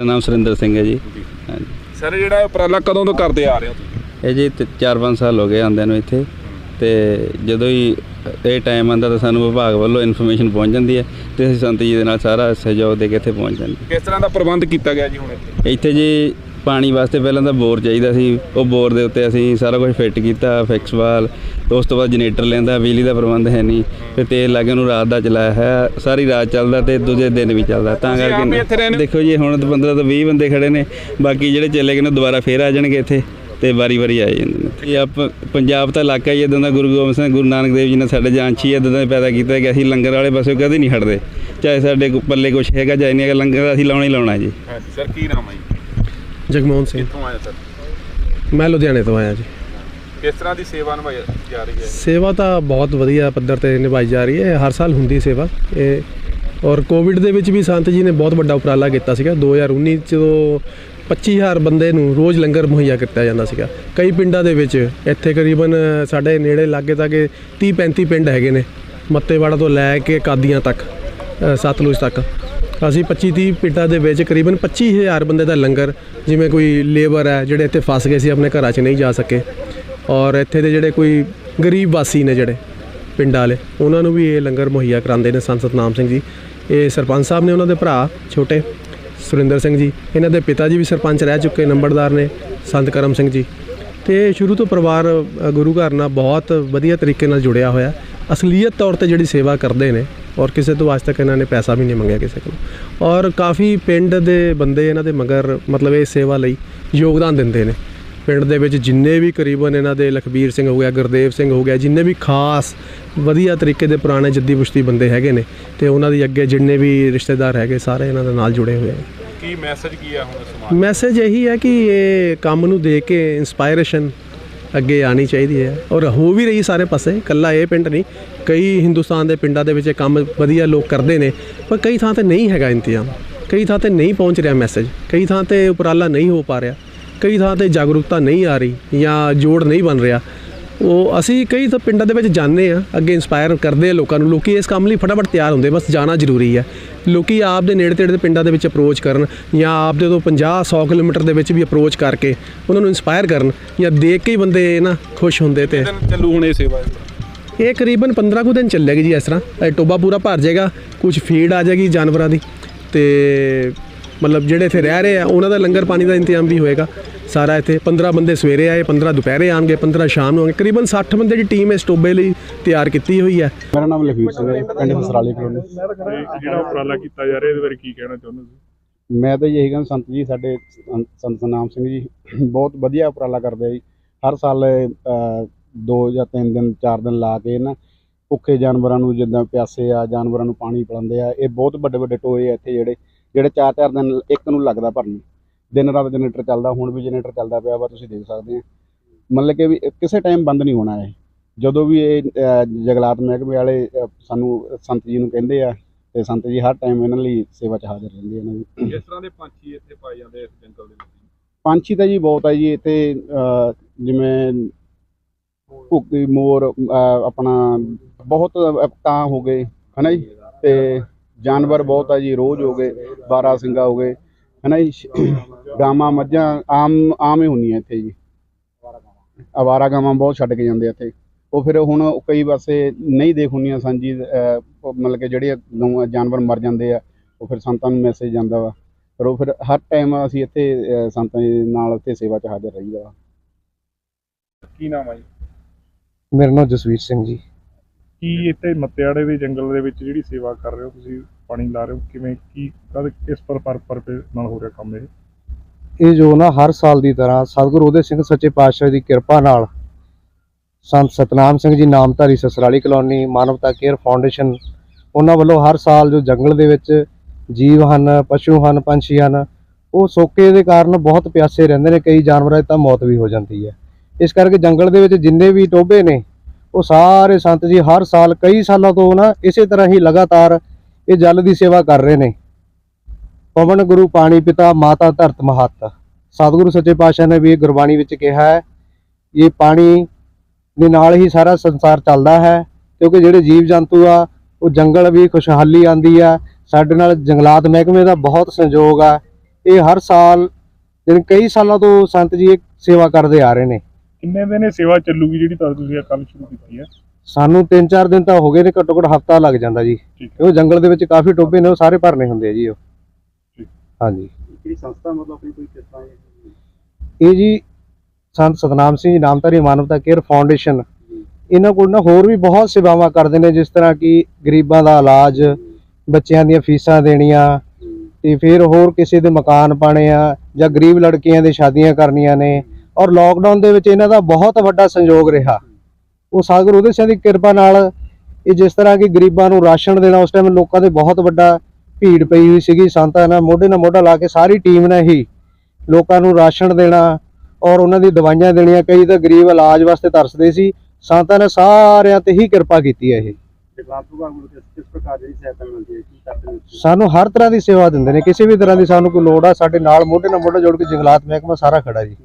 ਨਾਮ ਸੁਰਿੰਦਰ ਸਿੰਘ ਹੈ ਜੀ। ਹਾਂਜੀ। ਸਰ ਜਿਹੜਾ ਉਪਰਾਲਾ ਕਦੋਂ ਤੋਂ ਕਰਦੇ ਆ ਰਹੇ ਹੋ ਤੁਸੀਂ? ਇਹ ਜੀ 4-5 ਸਾਲ ਹੋ ਗਏ ਆਉਂਦਿਆਂ ਨੂੰ ਇੱਥੇ। ਤੇ ਜਦੋਂ ਹੀ ਇਹ ਟਾਈਮ ਆਉਂਦਾ ਤਾਂ ਸਾਨੂੰ ਵਿਭਾਗ ਵੱਲੋਂ ਇਨਫੋਰਮੇਸ਼ਨ ਪਹੁੰਚ ਜਾਂਦੀ ਹੈ ਤੇ ਅਸੀਂ ਸੰਤ ਜੀ ਦੇ ਨਾਲ ਸਾਰਾ ਸਹਿਯੋਗ ਦੇ ਕੇ ਇੱਥੇ ਪਹੁੰਚ ਜਾਂਦੇ ਕਿਸ ਤਰ੍ਹਾਂ ਦਾ ਪ੍ਰਬੰਧ ਕੀਤਾ ਗਿਆ ਜੀ ਹੁਣ ਇੱਥੇ? ਇੱਥੇ ਜੀ ਪਾਣੀ ਵਾਸਤੇ ਪਹਿਲਾਂ ਤਾਂ ਬੋਰ ਚਾਹੀਦਾ ਸੀ। ਉਹ ਬੋਰ ਦੇ ਉੱਤੇ ਅਸੀਂ ਸਾਰਾ ਕੁਝ ਫਿੱਟ ਕੀਤਾ ਫਿਕਸ ਵਾਲ ਉਸ ਤੋਂ ਬਾਅਦ ਜਨਰੇਟਰ ਲੈਂਦਾ ਬਿਜਲੀ ਦਾ ਪ੍ਰਬੰਧ ਹੈ ਨਹੀਂ। ਫਿਰ ਤੇਲ ਲਾ ਕੇ ਉਹਨੂੰ ਰਾਤ ਦਾ ਚਲਾਇਆ ਹੈ ਸਾਰੀ ਰਾਤ ਚੱਲਦਾ ਤੇ ਦੂਜੇ ਦਿਨ ਵੀ ਚੱਲਦਾ। ਤਾਂ ਕਰਕੇ? ਦੇਖੋ ਜੀ ਹੁਣ ਤਾਂ 15 ਤੋਂ 20 ਬੰਦੇ ਖੜੇ ਨੇ ਬਾਕੀ ਜਿਹੜੇ ਚਲੇ ਗਏ ਨੇ ਦੁਬਾਰਾ ਫੇਰ ਆ ਜਾਣਗੇ ਇੱਥੇ ਤੇ ਵਾਰੀ-ਵਾਰੀ ਆਏ ਜਾਂਦੇ ਨੇ। ਇਹ ਆਪ ਪੰਜਾਬ ਦਾ ਇਲਾਕਾ ਹੀ ਇਦਾਂ ਦਾ ਗੁਰੂ ਗੋਬਿੰਦ ਸਿੰਘ ਗੁਰੂ ਨਾਨਕ ਦੇਵ ਜੀ ਨੇ ਸਾਡੇ ਜਾਂਚੀ ਇਦਾਂ ਦਾ ਪੈਦਾ ਕੀਤਾ ਕਿ ਅਸੀਂ ਲੰਗਰ ਵਾਲੇ ਪਾਸੇ ਕਦੇ ਨਹੀਂ ਹਟਦੇ। ਚਾਹੇ ਸਾਡੇ ਪੱਲੇ ਕੁਛ ਹੈਗਾ ਚਾਹੇ ਨਹੀਂ ਹੈਗਾ ਲੰਗਰ ਅਸੀਂ ਲਾਉਣਾ ਹੀ ਲਾਉਣਾ ਜੀ। ਸਰ ਕੀ ਨਾਮ ਹੈ ਜੀ? ਜਗਮੋਹਨ ਸਿੰਘ। ਕਿੱਥੋਂ ਆਏ ਸਰ? ਮੈਂ ਲੁਧਿਆਣੇ ਤੋਂ ਆਇਆ ਜੀ। ਕਿਸ ਤਰ੍ਹਾਂ ਦੀ ਸੇਵਾ ਨਿਭਾਈ ਜਾ ਰਹੀ ਹੈ? ਸੇਵਾ ਤਾਂ ਬਹੁਤ ਵਧੀਆ ਪੱਧਰ ਤੇ ਨਿਭਾਈ ਜਾ ਰਹੀ ਹੈ। ਹਰ ਸਾਲ ਹੁੰਦੀ ਸੇਵਾ। ਇਹ ਔਰ ਕੋਵਿਡ ਦੇ ਵਿੱਚ ਵੀ ਸੰਤ ਜੀ ਨੇ ਬਹੁਤ ਵੱਡਾ ਉਪਰਾਲਾ ਕੀਤਾ ਸੀਗਾ। 2019 ਚ ਜਦੋਂ 25000 ਬੰਦੇ ਨੂੰ ਰੋਜ਼ ਲੰਗਰ ਮੁਹੱਈਆ ਕੀਤਾ ਜਾਂਦਾ ਸੀਗਾ। ਕਈ ਪਿੰਡਾਂ ਦੇ ਵਿੱਚ ਇੱਥੇ ਕਰੀਬਨ ਸਾਡੇ ਨੇੜੇ ਲਾਗੇ ਤਾਗੇ 30 35 ਪਿੰਡ ਹੈਗੇ ਨੇ। ਮੱਤੇਵਾੜਾ ਤੋਂ ਲੈ ਕੇ ਕਾਦੀਆਂ ਤੱਕ ਸਤਲੁਜ ਤੱਕ। ਅਸੀਂ 25 30 ਪਿੰਡਾਂ ਦੇ ਵਿੱਚ ਕਰੀਬਨ 25000 ਬੰਦੇ ਦਾ ਲੰਗਰ, ਜਿਵੇਂ ਕੋਈ ਲੇਬਰ ਹੈ, ਜਿਹੜੇ ਇੱਥੇ ਫਸ ਗਏ ਸੀ, ਆਪਣੇ ਘਰਾਂ 'ਚ ਨਹੀਂ ਜਾ ਸਕੇ। ਔਰ ਇੱਥੇ ਦੇ ਜਿਹੜੇ ਕੋਈ ਗਰੀਬ ਵਾਸੀ ਨੇ ਜਿਹੜੇ ਪਿੰਡਾਂ ਵਾਲੇ, ਉਹਨਾਂ ਨੂੰ ਵੀ ਇਹ ਲੰਗਰ ਮੁਹੱਈਆ ਕਰਾਉਂਦੇ ਨੇ ਸੰਤ ਸਤਨਾਮ ਸਿੰਘ ਜੀ। ਇਹ ਸਰਪੰਚ ਸਾਹਿਬ ਨੇ ਉਹਨਾਂ ਦੇ ਭਰਾ ਛੋਟੇ, ਸੁਰਿੰਦਰ ਸਿੰਘ ਜੀ। ਇਹਨਾਂ ਦੇ ਪਿਤਾ ਜੀ ਵੀ ਸਰਪੰਚ ਰਹਿ ਚੁੱਕੇ, ਨੰਬਰਦਾਰ ਨੇ ਸੰਤ ਕਰਮ ਸਿੰਘ ਜੀ। ਤੇ ਸ਼ੁਰੂ ਤੋਂ ਪਰਿਵਾਰ ਗੁਰੂ ਘਰ ਨਾਲ ਬਹੁਤ ਵਧੀਆ ਤਰੀਕੇ ਨਾਲ ਜੁੜਿਆ ਹੋਇਆ। ਅਸਲੀਅਤ ਤੌਰ ਤੇ ਜਿਹੜੀ ਸੇਵਾ ਕਰਦੇ ਨੇ ਔਰ ਕਿਸੇ ਤੋਂ ਅੱਜ ਤੱਕ ਇਹਨਾਂ ਨੇ ਪੈਸਾ ਵੀ ਨਹੀਂ ਮੰਗਿਆ ਕਿਸੇ ਕੋਲ। ਔਰ ਕਾਫੀ ਪਿੰਡ ਦੇ ਬੰਦੇ ਇਹਨਾਂ ਦੇ ਮਗਰ ਮਤਲਬ ਇਹ ਸੇਵਾ ਲਈ ਯੋਗਦਾਨ ਦਿੰਦੇ ਨੇ। ਪਿੰਡ ਦੇ ਵਿੱਚ ਜਿੰਨੇ ਵੀ ਕਰੀਬਨ ਇਹਨਾਂ ਦੇ ਲਖਬੀਰ ਸਿੰਘ ਹੋ ਗਿਆ ਗੁਰਦੇਵ ਸਿੰਘ ਹੋ ਗਿਆ ਜਿੰਨੇ ਵੀ ਖਾਸ ਵਧੀਆ ਤਰੀਕੇ ਦੇ ਪੁਰਾਣੇ ਜੱਦੀ ਪੁਸ਼ਤੀ ਬੰਦੇ ਹੈਗੇ ਨੇ ਤੇ ਉਹਨਾਂ ਦੀ ਅੱਗੇ ਜਿੰਨੇ ਵੀ ਰਿਸ਼ਤੇਦਾਰ ਹੈਗੇ ਸਾਰੇ ਇਹਨਾਂ ਦੇ ਨਾਲ ਜੁੜੇ ਹੋਏ ਆ ਕੀ ਮੈਸੇਜ ਕੀ ਹੈ ਹੁਣ ਸਮਾਜ ਮੈਸੇਜ ਇਹੀ ਹੈ ਕਿ ਇਹ ਕੰਮ ਨੂੰ ਦੇਖ ਕੇ ਇਨਸਪਾਇਰੇਸ਼ਨ ਅੱਗੇ ਆਣੀ ਚਾਹੀਦੀ ਹੈ। ਔਰ ਹੋ ਵੀ ਰਹੀ ਸਾਰੇ ਪਾਸੇ ਕੱਲਾ ਇਹ ਪਿੰਡ ਨਹੀਂ, ਕਈ ਹਿੰਦੁਸਤਾਨ ਦੇ ਪਿੰਡਾਂ ਦੇ ਵਿੱਚ ਇਹ ਕੰਮ ਵਧੀਆ ਲੋਕ ਕਰਦੇ ਨੇ, ਪਰ ਕਈ ਥਾਂ ਤੇ ਨਹੀਂ ਹੈਗਾ ਇੰਤਜ਼ਾਮ। ਕਈ ਥਾਂ ਤੇ ਨਹੀਂ ਪਹੁੰਚ ਰਿਹਾ ਮੈਸੇਜ ਕਈ ਥਾਂ ਤੇ ਉਪਰਾਲਾ ਨਹੀਂ ਹੋ ਪਾ ਰਿਹਾ, ਕਈ ਥਾਂ ਤੇ ਜਾਗਰੂਕਤਾ ਨਹੀਂ ਆ ਰਹੀ ਜਾਂ ਜੋੜ ਨਹੀਂ ਬਣ ਰਿਹਾ। ਉਹ ਅਸੀਂ ਕਈ ਤਾਂ ਪਿੰਡਾਂ ਦੇ ਵਿੱਚ ਜਾਂਦੇ ਆ ਅੱਗੇ ਇਨਸਪਾਇਰ ਕਰਦੇ ਆ ਲੋਕਾਂ ਨੂੰ ਲੋਕੀ ਇਸ ਕੰਮ ਲਈ ਫਟਾਫਟ ਤਿਆਰ ਹੁੰਦੇ ਬਸ ਜਾਣਾ ਜ਼ਰੂਰੀ ਹੈ ਲੋਕੀ ਆਪ ਦੇ ਨੇੜੇ ਤੇੜੇ ਦੇ ਪਿੰਡਾਂ ਦੇ ਵਿੱਚ ਅਪਰੋਚ ਕਰਨ ਜਾਂ ਆਪ ਦੇ ਤੋਂ 50 100 ਕਿਲੋਮੀਟਰ ਦੇ ਵਿੱਚ ਵੀ ਅਪਰੋਚ ਕਰਕੇ ਉਹਨਾਂ ਨੂੰ ਇਨਸਪਾਇਰ ਕਰਨ ਜਾਂ ਦੇਖ ਕੇ ਹੀ ਬੰਦੇ ਨਾ ਖੁਸ਼ ਹੁੰਦੇ ਤੇ। ਚੱਲੂ ਹੁਣ ਇਹ ਸੇਵਾ ਇਹ ਕਰੀਬਨ 15 ਕੁ ਦਿਨ ਚੱਲੇਗੀ ਜੀ ਇਸ ਤਰ੍ਹਾਂ। ਇਹ ਟੋਬਾ ਪੂਰਾ ਭਰ ਜਾਏਗਾ ਕੁਝ ਫੀਡ ਆ ਜਾਏਗੀ ਜਾਨਵਰਾਂ ਦੀ ਤੇ ਮਤਲਬ ਜਿਹੜੇ ਇੱਥੇ ਰਹਿ ਰਹੇ ਆ ਉਹਨਾਂ ਦਾ ਲੰਗਰ ਪਾਣੀ ਦਾ ਇੰਤਜ਼ਾਮ ਵੀ ਹੋਏਗਾ। ਸਾਰਾ ਇੱਥੇ 15 ਬੰਦੇ ਸਵੇਰੇ ਆਏ 15 ਦੁਪਹਿਰੇ ਆਣਗੇ 15 ਸ਼ਾਮ ਨੂੰ ਆਣਗੇ ਕਰੀਬਨ 60 ਬੰਦੇ ਦੀ ਟੀਮ ਇਸ ਟੋਬੇ ਲਈ ਤਿਆਰ ਕੀਤੀ ਹੋਈ ਹੈ। ਮੇਰਾ ਨਾਮ ਲਖਵੀਰ ਸਿੰਘ ਹੈ ਪਿੰਡ ਸਸਰਾਲੀ ਕਲੋਨੀ। ਜਿਹੜਾ ਉਪਰਾਲਾ ਕੀਤਾ ਜਾ ਰਿਹਾ ਇਹਦੇ ਬਾਰੇ ਕੀ ਕਹਿਣਾ ਚਾਹੁੰਦੇ ਤੁਸੀਂ ਮੈਂ ਤਾਂ ਇਹੀ ਕਹਿੰਦਾ ਸੰਤ ਜੀ ਸਾਡੇ ਸੰਤ- ਸਨਾਮ ਸਿੰਘ ਜੀ ਬਹੁਤ ਵਧੀਆ ਉਪਰਾਲਾ ਕਰਦੇ ਆ ਜੀ। ਹਰ ਸਾਲ ਦੋ ਜਾਂ ਤਿੰਨ ਦਿਨ ਚਾਰ ਦਿਨ ਲਾ ਕੇ ਨਾ ਭੁੱਖੇ ਜਾਨਵਰਾਂ ਨੂੰ ਜਿੱਦਾਂ ਪਿਆਸੇ ਆ ਜਾਨਵਰਾਂ ਨੂੰ ਪਾਣੀ ਪਿਲਾਉਂਦੇ ਆ ਇਹ ਬਹੁਤ ਵੱਡੇ ਵੱਡੇ ਟੋਏ ਆ ਇੱਥੇ ਜਿਹੜੇ ਜਿਹੜੇ ਚਾਰ ਚਾਰ ਦਿਨ ਇੱਕ ਨੂੰ ਲੱਗਦਾ ਭਰਨ। ਨੂੰ। ਦਿਨ ਰਾਤ ਜਨਰੇਟਰ ਚੱਲਦਾ ਹੁਣ ਵੀ ਜਨਰੇਟਰ ਚੱਲਦਾ ਪਿਆ ਵਾ ਤੁਸੀਂ ਦੇਖ ਸਕਦੇ ਆ। ਮਤਲਬ ਕਿ ਵੀ ਕਿਸੇ ਟਾਈਮ ਬੰਦ ਨਹੀਂ ਹੋਣਾ ਇਹ। ਜਦੋਂ ਵੀ ਇਹ ਜੰਗਲਾਤ ਮਹਿਕਮੇ ਵਾਲੇ ਸਾਨੂੰ ਸੰਤ ਜੀ ਨੂੰ ਕਹਿੰਦੇ ਆ ਤੇ ਸੰਤ ਜੀ ਹਰ ਟਾਈਮ ਇਹਨਾਂ ਲਈ ਸੇਵਾ 'ਚ ਹਾਜ਼ਰ ਰਹਿੰਦੇ ਆ ਇਹਨਾਂ ਦੀ ਕਿਸ ਤਰ੍ਹਾਂ ਦੇ ਪੰਛੀ ਇੱਥੇ ਪਾਏ ਜਾਂਦੇ ਇਸ ਜੰਗਲ ਦੇ ਵਿੱਚ? ਪੰਛੀ ਤਾਂ ਜੀ ਬਹੁਤ ਆ ਜੀ ਇੱਥੇ ਜਿਵੇਂ ਘੁੱਗੀ ਮੋਰ ਆਪਣਾ ਬਹੁਤ ਕਾਂ ਹੋ ਗਏ ਹਨਾ ਜੀ? ਤੇ ਜਾਨਵਰ ਬਹੁਤ ਆ ਜੀ ਰੋਜ਼ ਹੋ ਗਏ ਬਾਰਾ ਸਿੰਘਾ ਹੋ ਗਏ। ਹਨਾ ਜੀ? ਗਾਵਾਂ ਮੱਝਾਂ ਆਮ ਆਮ ਹੀ ਹੁੰਦੀਆਂ ਇੱਥੇ ਜੀ। ਅਵਾਰਾ ਗਾਵਾਂ ਬਹੁਤ ਛੱਡ ਕੇ ਜਾਂਦੇ ਆ ਇੱਥੇ। ਉਹ ਫਿਰ ਹੁਣ ਕਈ ਪਾਸੇ ਨਹੀਂ ਦੇਖ ਹੁੰਦੀਆਂ ਸਨ ਜੀ ਅਹ, ਉਹ ਮਤਲਬ ਕਿ ਜਿਹੜੇ ਜਾਨਵਰ ਮਰ ਜਾਂਦੇ ਆ ਉਹ ਫਿਰ ਸੰਤਾਂ ਨੂੰ ਮੈਸੇਜ ਜਾਂਦਾ ਵਾ। ਪਰ ਉਹ ਫਿਰ ਹਰ ਟਾਈਮ ਅਸੀਂ ਇੱਥੇ ਸੰਤਾਂ ਦੇ ਨਾਲ ਇੱਥੇ ਸੇਵਾ 'ਚ ਹਾਜ਼ਰ ਰਹੀਦਾ ਵਾ। ਕੀ ਨਾਮ ਹੈ ਜੀ? ਮੇਰਾ ਨਾਮ ਜਸਵੀਰ ਸਿੰਘ ਜੀ। ਕੀ ਇੱਥੇ ਮੱਤਿਆੜੇ ਦੇ ਜੰਗਲ ਦੇ ਵਿੱਚ ਜਿਹੜੀ ਸੇਵਾ ਕਰ ਰਹੇ ਹੋ ਤੁਸੀਂ? ਪਾਣੀ ਲਾ ਰਹੇ ਹੋ? ਕਿਵੇਂ, ਕੀ, ਕਦ, ਕਿਸ ਪਰ ਪਰ ਨਾਲ ਹੋ ਰਿਹਾ ਕੰਮ ਇਹ? ਇਹ ਜੋ ਨਾ ਹਰ ਸਾਲ ਦੀ ਤਰ੍ਹਾਂ ਸਤਿਗੁਰੂ ਉਹਦੇ ਸਿੰਘ ਸੱਚੇ ਪਾਤਸ਼ਾਹ ਦੀ ਕਿਰਪਾ ਨਾਲ Sant Satnam Singh ji Namdhari Sasrali colony, Manavta care foundation, ਉਹਨਾਂ ਵੱਲੋਂ ਹਰ ਸਾਲ ਜੋ ਜੰਗਲ ਦੇ ਵਿੱਚ ਜੀਵ ਹਨ, ਪਸ਼ੂ ਹਨ, ਪੰਛੀ ਹਨ, ਉਹ ਸੋਕੇ ਦੇ ਕਾਰਨ ਬਹੁਤ ਪਿਆਸੇ ਰਹਿੰਦੇ ਨੇ, ਕਈ ਜਾਨਵਰਾਂ ਦੀ ਤਾਂ ਮੌਤ ਵੀ ਹੋ ਜਾਂਦੀ ਹੈ। ਇਸ ਕਰਕੇ ਜੰਗਲ ਦੇ ਵਿੱਚ ਜਿੰਨੇ ਵੀ ਟੋਭੇ ਨੇ, ਉਹ ਸਾਰੇ ਸੰਤ ਜੀ ਹਰ ਸਾਲ ਕਈ ਸਾਲਾਂ ਤੋਂ ਨਾ ਇਸੇ ਤਰ੍ਹਾਂ ਹੀ ਲਗਾਤਾਰ ਇਹ ਜਲ ਦੀ ਸੇਵਾ ਕਰ ਰਹੇ ਨੇ। ਪਵਨ ਗੁਰੂ ਪਾਣੀ ਪਿਤਾ ਮਾਤਾ ਧਰਤ ਮਹੱਤ। ਸਤਿਗੁਰੂ ਸੱਚੇ ਪਾਤਸ਼ਾਹ ਨੇ ਵੀ ਗੁਰਬਾਣੀ ਵਿੱਚ ਕਿਹਾ ਹੈ, ਇਹ ਪਾਣੀ ਦੇ ਨਾਲ ਹੀ ਸਾਰਾ ਸੰਸਾਰ ਚੱਲਦਾ ਹੈ, ਕਿਉਂਕਿ ਜਿਹੜੇ ਜੀਵ ਜੰਤੂ ਆ, ਉਹ ਜੰਗਲ ਵੀ ਖੁਸ਼ਹਾਲੀ ਆਂਦੀ ਆ, ਸਾਡੇ ਨਾਲ ਜੰਗਲਾਤ ਮਹਿਕਮੇ ਦਾ ਬਹੁਤ ਸਹਿਯੋਗ ਆ। ਇਹ ਹਰ ਸਾਲ, ਜਾਣੀ ਕਈ ਸਾਲਾਂ ਤੋਂ ਸੰਤ ਜੀ ਇਹ ਸੇਵਾ ਕਰਦੇ ਆ ਰਹੇ ਨੇ। ਕਿੰਨੇ ਦਿਨ ਇਹ ਸੇਵਾ ਚੱਲੂਗੀ ਜਿਹੜੀ ਤਾਂ ਤੁਸੀਂ ਕੱਲ ਸ਼ੁਰੂ ਕੀਤੀ ਹੈ ਸਾਨੂੰ 3-4 ਦਿਨ ਤਾਂ ਹੋ ਗਏ ਨੇ ਘੱਟੋ ਘੱਟ ਹਫਤਾ ਲੱਗ ਜਾਂਦਾ ਜੀ। ਉਹ ਜੰਗਲ ਦੇ ਵਿੱਚ ਕਾਫੀ ਟੋਬੇ ਨੇ ਉਹ ਸਾਰੇ ਭਰਨੇ ਹੁੰਦੇ ਆ ਜੀ ਉਹ। ਹਾਂਜੀ। ਜਿਹੜੀ ਸੰਸਥਾ ਮਤਲਬ ਆਪਣੀ ਕੋਈ ਕਿਸ ਤਰ੍ਹਾਂ ਇਹ? ਜੀ ਸੰਤ ਸਤਨਾਮ ਸਿੰਘ ਜੀ ਨਾਮਧਾਰੀ ਮਾਨਵਤਾ ਕੇਅਰ ਫਾਊਂਡੇਸ਼ਨ। ਇਹਨਾਂ ਕੋਲ ਨਾ ਹੋਰ ਵੀ ਬਹੁਤ ਸੇਵਾਵਾਂ ਕਰਦੇ ਨੇ ਜਿਸ ਤਰ੍ਹਾਂ ਕਿ ਗਰੀਬਾਂ ਦਾ ਇਲਾਜ ਬੱਚਿਆਂ ਦੀਆਂ ਫੀਸਾਂ ਦੇਣੀਆਂ ਤੇ ਫਿਰ ਹੋਰ ਕਿਸੇ ਦੇ ਮਕਾਨ ਪਾਣੇ ਆ ਜਾਂ ਗਰੀਬ ਲੜਕੀਆਂ ਦੇ ਸ਼ਾਦੀਆਂ ਕਰਨੀਆਂ ਨੇ। ਔਰ ਲੋਕਡਾਊਨ ਦੇ ਵਿੱਚ ਇਹਨਾਂ ਦਾ ਬਹੁਤ ਵੱਡਾ ਸੰਯੋਗ ਰਿਹਾ। ਉਹ ਸਾਗਰ ਉਹਦੇ ਸਿੰਘ ਦੀ ਕਿਰਪਾ ਨਾਲ ਇਹ ਜਿਸ ਤਰ੍ਹਾਂ ਕਿ ਗਰੀਬਾਂ ਨੂੰ ਰਾਸ਼ਨ ਦੇਣਾ ਉਸ ਟਾਈਮ ਲੋਕਾਂ ਦੇ ਬਹੁਤ ਵੱਡਾ ਭੀੜ ਪਈ ਹੋਈ ਸੀਗੀ ਸੰਤਾਂ ਨਾਲ ਮੋਢੇ ਨਾਲ ਮੋਢਾ ਲਾ ਕੇ ਸਾਰੀ ਟੀਮ ਨੇ ਹੀ ਲੋਕਾਂ ਨੂੰ ਰਾਸ਼ਨ ਦੇਣਾ ਔਰ ਉਹਨਾਂ ਦੀ ਦਵਾਈਆਂ ਦੇਣੀਆਂ ਕਈ ਤਾਂ ਗਰੀਬ ਇਲਾਜ ਵਾਸਤੇ ਤਰਸਦੇ ਸੀ ਸੰਤਾਂ ਨੇ ਸਾਰਿਆਂ ਤੇ ਹੀ ਕਿਰਪਾ ਕੀਤੀ ਹੈ ਇਹ। ਸਾਨੂੰ ਹਰ ਤਰ੍ਹਾਂ ਦੀ ਸੇਵਾ ਦਿੰਦੇ ਨੇ ਕਿਸੇ ਵੀ ਤਰ੍ਹਾਂ ਦੀ ਸਾਨੂੰ ਕੋਈ ਲੋੜ ਆ ਸਾਡੇ ਨਾਲ ਮੋਢੇ ਨਾਲ ਮੋਢਾ ਜੋੜ ਕੇ ਜੰਗਲਾਤ ਮਹਿਕਮਾ ਸਾਰਾ ਖੜਾ ਜੀ।